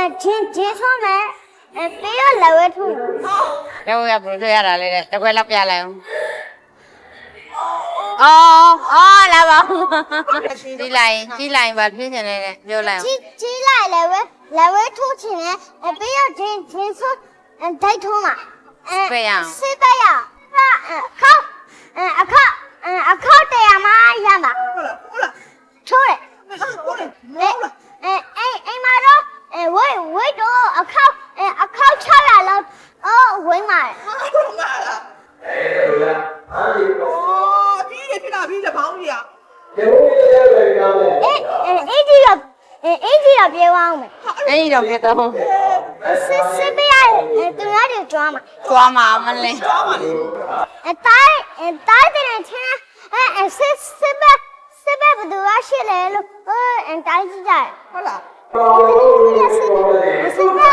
အဲဂျင်းဂျင်းဆုံးမယ်အဲပြီးတော့လက်ဝဲထိုးမယ်တော့ရဘယ်လိုရတာလဲတဲ့တကွဲလောက်ပြလိုက်အောင်အော်အော်လာပါကြီးလိုက်ကြီးလိုက်ပါပြင်းနေတယ်ပြောလိုက်အောင်ကြီးကြီးလိုက်လက်ဝဲလက်ဝဲထိုးချင်တယ်အဲပြီးတော့ဂျင်းဂျင်းဆုံးအဲဒိုက်ထိုးမှာအဲစစ်ပဲရဟာအခါအဲအခါအဲအခါတရားမှရမှာဟုတ်လားဟုတ်လားထိုးတယ်ဟုတ်တယ်အဲအဲအိမ်အိမ်မှာတော့ အဲဝိတ်ဝိတ်တော့အခါအဲအခါ600လောက်အော်ဝိတ်မှာဟုတ်လားအော်ဒီရပြတာပြီးတဲ့ဘောင်းကြီးอ่ะအေးအဲအေးကြီးတော့အဲအေးကြီးတော့ပြေးသွားအောင်မယ်အဲ့ဒီတော့ပြတော့စစ်စစ်ပြရအဲသူများတွေကြွားမှာကြွားမှာမလဲသွားပါလေအဲတိုင်းအဲတိုင်းတဲ့ချင်းအဲအဲစစ်စစ်ပဲစစ်ပဲဘယ်သူကရှိလဲလို့အဲအဲတိုင်းကြည့်ကြတယ်ဟုတ်လားစစ်စစ်စစ် ပဲစစ်ပဲ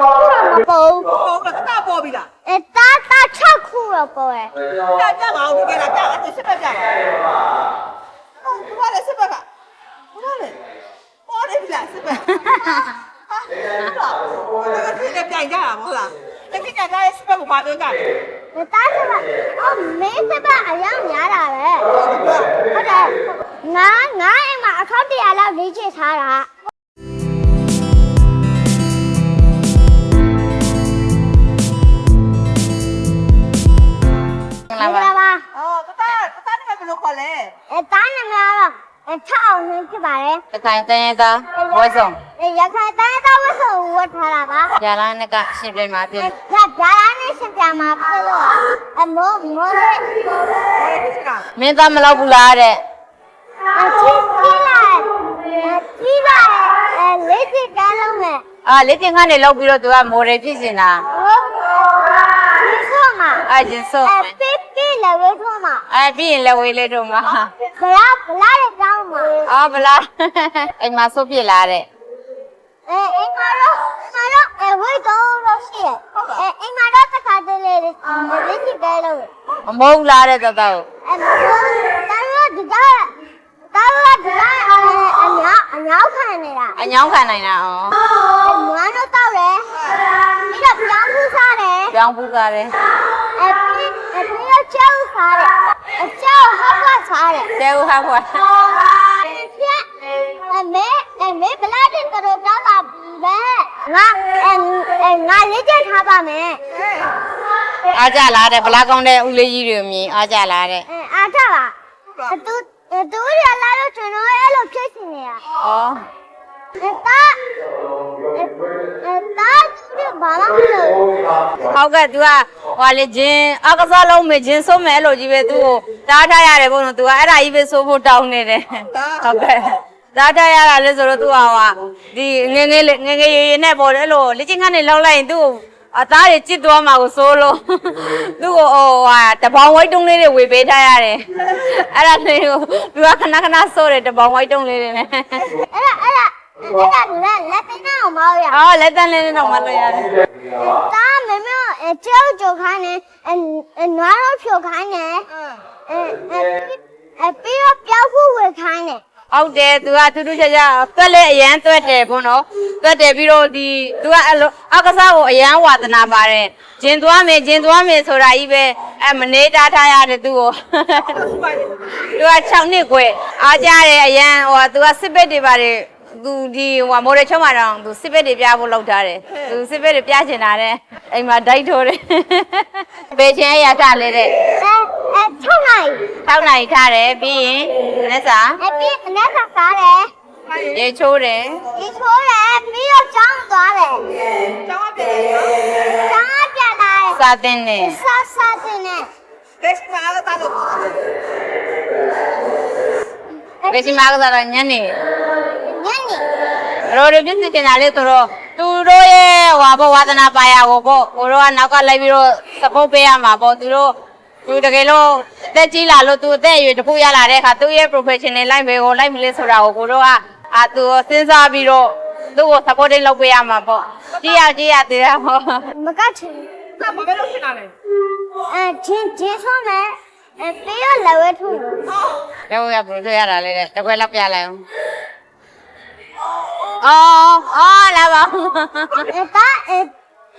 ခုတော့မပေါ်ဘူးဟောကတပေါ်ပြီလားအဲတာတာ6ခုတော့ပေါ်တယ်ပြပြပါဦးဒီကလာပြအဲ့စစ်ပတ်ပြပါဟုတ်သူကလည်းစစ်ပတ်ကဟုတ်လားပေါ်တယ်ပြီလားစစ်ပတ်ဟာဟုတ်လားဒီကပြန်ကြတာမဟုတ်လားတကယ်ကြတဲ့စစ်ပတ်ကိုပါပြောကြတယ်အဲတာစစ်ပဲအော်မင်းစစ်ပဲအရင်များတာပဲဟုတ်တယ်ငါငါအိမ်မှာအခါတရာလောက်လေးချထားတာ အဲတားနမတော့အဲထအောင်နှင်းဖြစ်ပါတယ်တခိုင်တန်းရသားဝတ်ဆောင်အဲရခိုင်တိုင်းသားဝတ်စုံဝတ်ထားတာပါဂျာလာနဲ့ကရှင်ပြမှာပြင်။ဒါဒါလာနဲ့ရှင်ပြမှာဖြစ်လို့အမိုးမိုးလေးဟောဒီကမင်းသားမလောက်ဘူးလားတဲ့အချစ်ကြီးလိုက်အကြီးလိုက်အဲလေးချစ်ကမ်းလုံးနဲ့အာလက်တင်ကနေလောက်ပြီးတော့သူကမော်ဒယ်ဖြစ်နေတာဟုတ်ဒီဆိုမှာအာဂျင်ဆိုအဲပိပိလည်းဝဲထိုးမှာအာပြီးရင်လက်ဝေးလေးတော့မှာ ဘလားဘလားရဲ့တောင်းမှာအော်ဗလားအိမ်မှာဆုပ်ပြလာတဲ့အဲအိမ်မှာတော့မှာတော့အဲဝဲတော့လို့ရှိရဲ့အဲအိမ်မှာတော့တစ်ခါတည်းလေးလေးချစ်ကမ်းလုံးမမဟုတ်လားတဲ့တော်တော်အဲတာတော့ဒီကတာတော့ဒီကအညာအညာခံနေတာအညောင်းခံနိုင်တာอ๋อနွားတော့တောက်တယ်ပြီးတော့ပြောင်းဖူးစားတယ်ပြောင်းပူစားတယ်အပြီးအပြီးတော့ ကြောက်စားတယ်အကြောက်ဟောက်စားတယ်တဲဦးဟာခွာပြအမေအမေဘလာတင်တော့တောက်လာပြီပဲငါအဲငါလေးချက်ထားပါမယ်အားကြလာတဲ့ဗလာကောင်းတဲ့ဦးလေးကြီးတွေမြင်အားကြလာတဲ့အဲအားထားပါသူသူရလာတော့ကျွန်တော်အဲ့လိုဖြစ်နေရဩ ဟုတ်ကဲ့ तू ကဟွာလေဂျင်းအကစားလုံးမေဂျင်းဆုံးမယ်အဲ့လိုကြီးပဲသူ့ကိုတားထားရတယ်ဘုံတော့ तू ကအဲ့ဒါကြီးပဲစိုးဖို့တောင်းနေတယ်ဟုတ်ကဲ့တားထားရတာလဲဆိုတော့ तू ကဟွာဒီငယ်ငယ်လေးငယ်ငယ်ရွယ်ရွယ်နဲ့ပေါ့လေအဲ့လိုလက်ချင်းကနေလောက်လိုက်ရင် तू အသားတွေจิตသွားမှာကိုစိုးလို့သူ့ကိုဟိုဟာတပေါင်ဝိုက်တုံးလေးတွေဝေပေးထားရတယ်အဲ့ဒါလေးကို तू ကခဏခဏစိုးတယ်တပေါင်ဝိုက်တုံးလေးတွေနဲ့ အဲ့ဒါအဲ့ဒါ အဲ့ဒါလက်လက်တင်အောင်မဟုတ်ရအော်လက်တန်းလေးနဲ့တော့မလို့ရတယ်တာမမေအဲကြောက်ကြောက်ခိုင်းနေအဲနွားတော့ဖြိုခိုင်းနေအဲအဲပြီးတော့ပြောက်ဖို့ဝယ်ခိုင်းနေဟုတ်တယ်သူကထူးထူးခြားခြားသွက်လဲအရန်သွက်တယ်ဘုန်းတော့သွက်တယ်ပြီးတော့ဒီသူကအဲ့လိုအကစားကိုအရန်ဝါသနာပါတယ်ဂျင်သွားမယ်ဂျင်သွားမယ်ဆိုတာကြီးပဲအဲမနေတားထားရတယ်သူကို သူက6နှစ်ခွဲအားကြတယ်အရန်ဟိုသူကစစ်ပက်တွေပါတယ် သူဒီဟိုမော်ဒယ်ချုံးမှာတော့သူစစ်ပက်တွေပြဖို့လောက်ထားတယ်သူစစ်ပက်တွေပြချင်တာတဲ့အိမ်မှာဒိုက်ထိုးတယ်ဘယ်ချင်းရထားလဲတဲ့အဲအဲ6နိုင်6နိုင်ထားတယ်ပြီးရင်လက်စာအပြီးအနက်ကစားတယ်ရေချိုးတယ်ဒီချိုးတယ်ပြီးတော့ကျောင်းသွားတယ်ကျောင်းပြန်တယ်နော်ကျောင်းပြန်လာတယ်စာတင်တယ်စားစားတင်နေဒက်စနာလာတာလို့ဘယ်စီမှာကစားတော့ညနေ ညနေရိုးရိုးပြည့်စင်နေတာလေသူတို့သူတို့ရဲ့ဟွာဘောဝါသနာပါရကိုပေါ့ကိုတို့ကနောက်ကလိုက်ပြီးတော့ support ပေးရမှာပေါ့သူတို့သူတကယ်လို့အသက်ကြီးလာလို့သူအသက်အရွယ်တစ်ခုရလာတဲ့အခါသူ့ရဲ့ professional line ပဲကိုလိုက်မလဲဆိုတာကိုကိုတို့ကအာသူစဉ်းစားပြီးတော့သူ့ကို supporting လုပ်ပေးရမှာပေါ့ကြည့်ရကြည့်ရသေးတာပေါ့မကချင်ကဘာပဲလို့ဖြစ်လာလဲအဲဂျင်းဂျင်းဆုံးတယ်အဲပြီးတော့လက်ဝဲထိုးတယ်တော့ရဘယ်လိုရတာလဲတဲ့တကွဲလောက်ပြလိုက်အောင် အော်အော်အော်လာပါအဲတာအဲ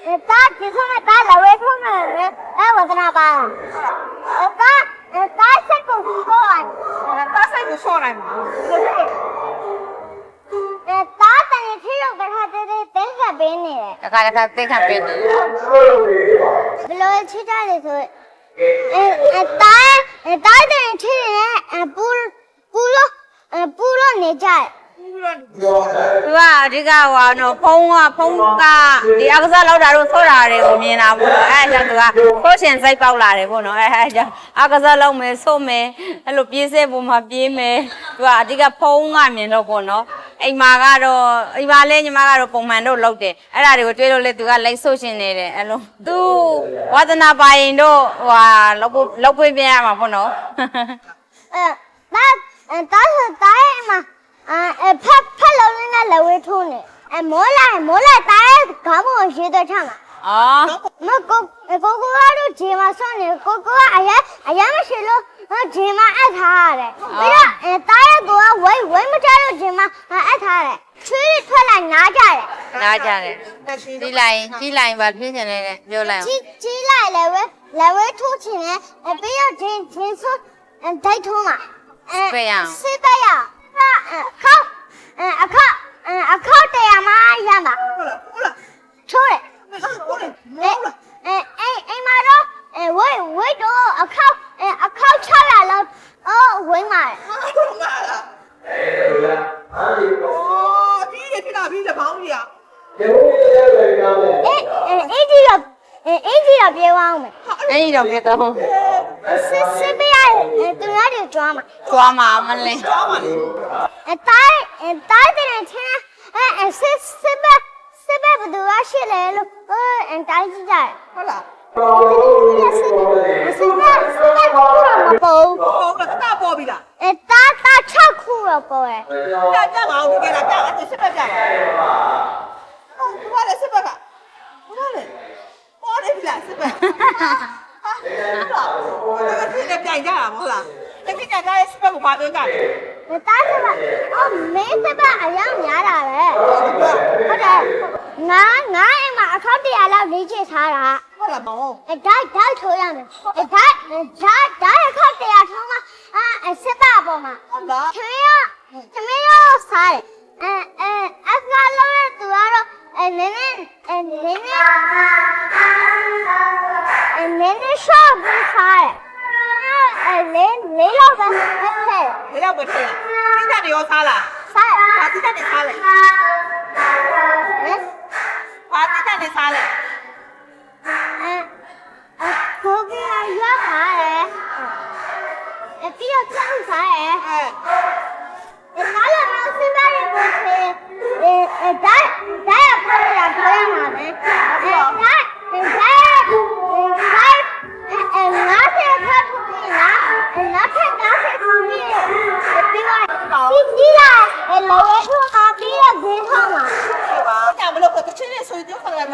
အဲတာဒီဆုံးနဲ့တာလက်ဝဲထိုးမယ်အဲဝဒနာပါအဲတာအဲတာစက်ကိုကိုအိုင်တားဆိုင်ကိုဆော့နိုင်မှာအဲတာတန်ရထီရောက်တဲ့ခါတည်းတင်းကပ်ပေးနေတယ်တခါတခါသိခံပြနေဘယ်လိုချစ်ကြလဲဆိုအဲအဲတာအဲတာတန်ထီနဲ့အပူပူလို့အပူလို့နေကြတယ်ဘူးတော့ သူကအဓိကဟိုတော့ဖုံးကဖုံးကဒီအကစားလောက်တာတို့ဆော့တာတွေကိုမြင်တာပေါ့နော်အဲအကြောင့်သူကကိုရှင်စိတ်ပေါက်လာတယ်ပေါ့နော်အဲအဲအကြောင့်အကစားလောက်မယ်ဆော့မယ်အဲ့လိုပြေးစေပုံမှာပြေးမယ်သူကအဓိကဖုံးကမြင်တော့ပေါ့နော်အိမ်မာကတော့အိမ်မာလဲညီမကတော့ပုံမှန်တော့လောက်တယ်အဲ့ဒါတွေကိုတွေးလို့လေသူကလိုက်ဆော့ရှင်နေတယ်အဲ့လိုသူဝါသနာပါရင်တော့ဟိုဟာလောက်ဖို့လောက်ပွင့်ပြရမှာပေါ့နော်အဲတာအဲတာတာရဲ့မှာ အဲဖက်ဖက်လုံးနဲ့လက်ဝဲထိုးနေအဲမိုးလိုက်မိုးလိုက်တာရဲ့ခေါင်းပေါ်ရေးတော့ချမှာအော်မကိုကိုကိုကတော့ဂျေမဆွနေကိုကိုကအရင်အရင်မရှိလို့ဂျေမအပ်ထားရတယ်ပြီးတော့အဲတာရဲ့ကိုကဝိတ်ဝိတ်မချလို့ဂျေမအပ်ထားတယ်ချွေးထွက်လိုက်နားကြတယ်နားကြတယ်တက်ရှိကြီးလိုက်ကြီးလိုက်ပါပြင်းချင်တယ်ပြောလိုက်အောင်ကြီးကြီးလိုက်လည်းဝဲလက်ဝဲထိုးချင်တယ်အဲပြီးတော့ဂျင်းဂျင်းဆွအဲဒိုက်ထိုးမှာအဲပဲရအောင်စစ်ပဲရဟာခေါ အဲအခအဲအခတရားမှာရမှာဟုတ်လားဟုတ်လားထိုးတယ်ဟုတ်လားအဲအဲအဲအိမ်မှာတော့အဲဝိတ်ဝိတ်တော့အခောက်အဲအခောက်600လောက်အော်ဝိတ်မှာဟုတ်လားအော်ဒီရဖြစ်တာပြီးတဲ့ဘောင်းကြီးอ่ะအဲအဲအင်ဂျီတော့အဲအင်ဂျီတော့ပြေးသွားအောင်မယ်အဲ့ဒီတော့ပြတော့ စစ်စစ်ပေးရအဲသူရတွေကြွားမှာသွားမှာမလဲတောင်းပါလေအဲတိုင်းအဲတိုင်းတဲ့ချင်းအဲအဲစစ်စစ်ပဲစစ်ပဲဘယ်သူကရှိလဲလို့အဲတိုင်းကြည့်ကြတယ်ဟုတ်လားစစ်ပဲစစ်ပဲစစ်ပဲခုတော့မပေါ်ဘူးဟုတ်ကဲ့တာပေါ်ပြီလားအဲတာတာ6ခုတော့ပေါ်တယ်ပြပြပါဦးဒီကလာပြအဲ့စစ်ပတ်ပြပါဟုတ်ကဲ့စစ်ပတ်ကဟုတ်လားပေါ်တယ်ပြီလားစစ်ပတ်ဟာဟုတ် လားဒီကပြိုင်ကြတာမဟုတ်လားတကယ်ကြတဲ့စစ်ပတ်ကိုဘာပြောကြလဲ။ဒါသားစပါအော်မင်းစပါအယောင်များတာပဲ။ဟုတ်တယ်။ငါငါအိမ်မှာအခောက်တရာလောက်လေးချထားတာဟုတ်လားမောင်။အဲဓာတ်ဓာတ်ထိုးရမယ်။အဲဓာတ်ဓာတ်ဓာတ်အခောက်တရာထိုးမှာအဲစပါပေါ်မှာဟုတ်လား။သ ဖက်ဒီတော့ပဲထဲတိတက်တွေရောစားလားစားဘာတိတက်တွေစားလဲဟမ်ဘာတိတက်တွေစားလဲအဲကိုကရရပါတယ်အပြီးတော့ကြောက်စားရဲ့အဲနားလ